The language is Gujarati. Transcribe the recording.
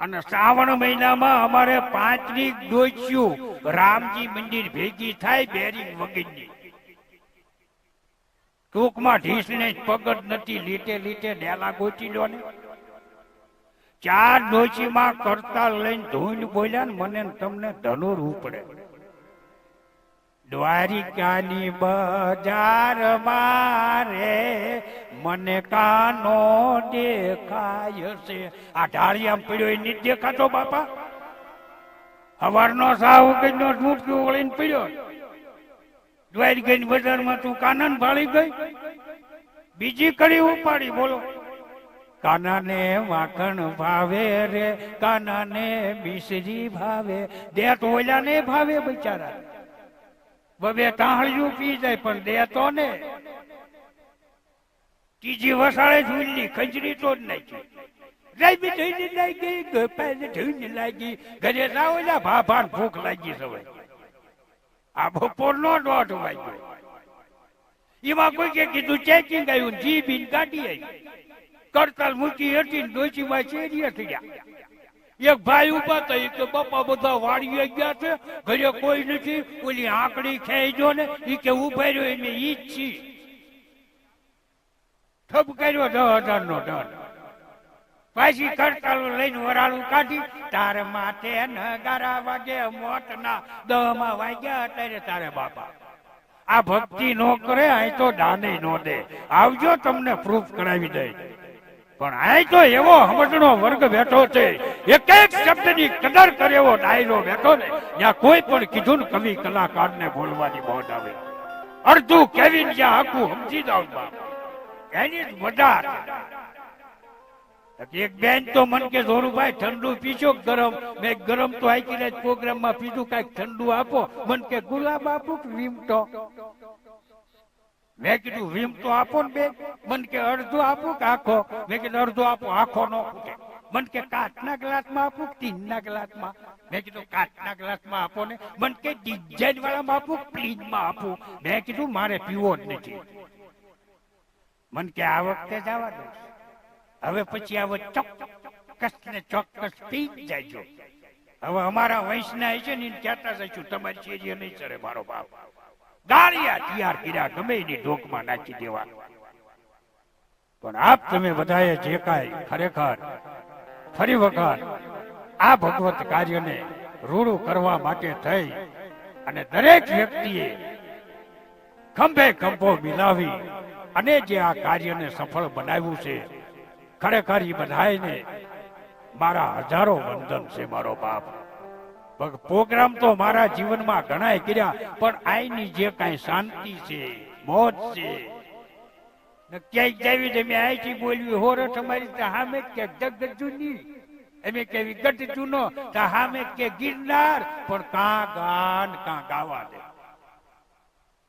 અને શ્રાવણ મહિનામાં અમારે પાંચની ડોચ્યું રામજી મંદિર ભેગી થાય બેરી વગરની. ટૂંકમાં ઢીસને ને પગડ નથી, લીટે લીટે ડેલા ગોચી લો ને ચાર ડોચીમાં કરતા લઈને ધૂન બોલ્યા ને મને તમને ધનુર ઉપડે દ્વારિકાની બજાર મારે મને કાનો દેખાય છે. આ ઢાળિયામ પડ્યો એ નથી દેખાતો બાપા. હવારનો સાવ કઈનો મૂર્તિઓ વળીને પડ્યો દ્વારિકાની બજારમાં તું કાનન ભાળી ગઈ. બીજી કડી ઉપાડી, બોલો. કાનાને માખણ ભાવે રે, કાનાને મિશ્રી ભાવે. દેત ઓલાને ભાવે બિચારા. બબે ટાહળિયું પી જાય, પણ દેતો ને. ત્રીજી વસાળે ઝૂલી ખંજરી તો જ નાખી. રાઈબી ધોઈને લાગી ગોપાને ધોઈને લાગી, ઘરે જાઓ જા ભાભાન ભૂખ લાગી સવાય આ બપોરનો દોઢ વાગ્યો. એમાં કોઈ કે કીધું, ચેકિંગ આવ્યું જી બીન કાઢી આવી. કરતાલ મૂકી હતી ડોશીમાં ચેરીએ થયા. એક ભાઈ ઊભા હતા, એક બાપા બધા વાડીએ ગયા છે, ઘરે કોઈ નથી, ઓલી આંકડી જો ને એ કે ઊભા રહ્યો, એને ઈ જ છી ઠપ કર્યો દસ હજાર નો દંડ પાછી કરતાલો લઈને વરાળું કાઢી, તારે માથે નગારા વાગે, મોતના દહમાં વાગ્યા અત્યારે તારે બાપા. આ ભક્તિ નો કરે અહીં તો દાને નો દે. આવજો તમને પ્રૂફ કરાવી દે પણ અહીં તો એવો સમજણો વર્ગ બેઠો છે. એક એક શબ્દની કદર કરે એવો ડાયરો બેઠો ને ત્યાં કોઈ પણ કીધું ને કવિ કલાકારને બોલવાની મોજ આવે. અડધું કેવી જ્યાં આખું સમજી જાવ બાપ. એની મજા એક બેન તો મન કે ભાઈ ઠંડુ પીશો ગરમ? મેં ગરમ તો આઈ પ્રોગ્રામ પ્રોગ્રામમાં પીધું, કાંઈક ઠંડુ આપો. મન કે ગુલાબ આપો વીમટો મેં કીધું વીમટો આપો ને બેન. મન કે અડધો આપો કે આખો? મેં કીધું, અડધો આપો, આખો નો મન કે કાચના ગ્લાસમાં આપો ટીનના ગ્લાસમાં? મેં કીધું, કાચના ગ્લાસમાં આપો ને. મન કે ડિઝાઇન વાળામાં આપો પ્લીનમાં આપો? મેં કીધું, મારે પીવો જ નથી. મન કે આ વખતે જવા દો. હવે પછી આવો ચોક્કસ ને ચોક્કસ પી જાયજો હવે અમારા વંશના છે ને કહેતા જઈશું, તમારી શેરીએ નહીં ચરે મારો બાપ. ગાળિયા તૈયાર કર્યા ગમે એની ઢોકમાં નાખી દેવા. પણ આપ તમે બધાએ જે કાંઈ ખરેખર ફરી વખત આ ભગવત કાર્યને રૂડું કરવા માટે થઈ અને દરેક વ્યક્તિએ ખંભે ખંભો મિલાવી અને જે આ કાર્યને સફળ બનાવ્યું છે, ખરેખર એ બધાને મારા હજારો વંદન છે મારો બાપ. પ્રોગ્રામ તો મારા જીવનમાં ઘણાય કર્યા, પણ આઈની જે કાંઈ શાંતિ છે, મોજ છે ક્યાંય જાવી મેં આઈથી બોલવી હોર તમારી તો હામે કે જગજુની એમ કેવી, ગઢ જૂનો, તો હામે કે ગિરનાર. પણ કાં ગાન, કાં ગાવા દે.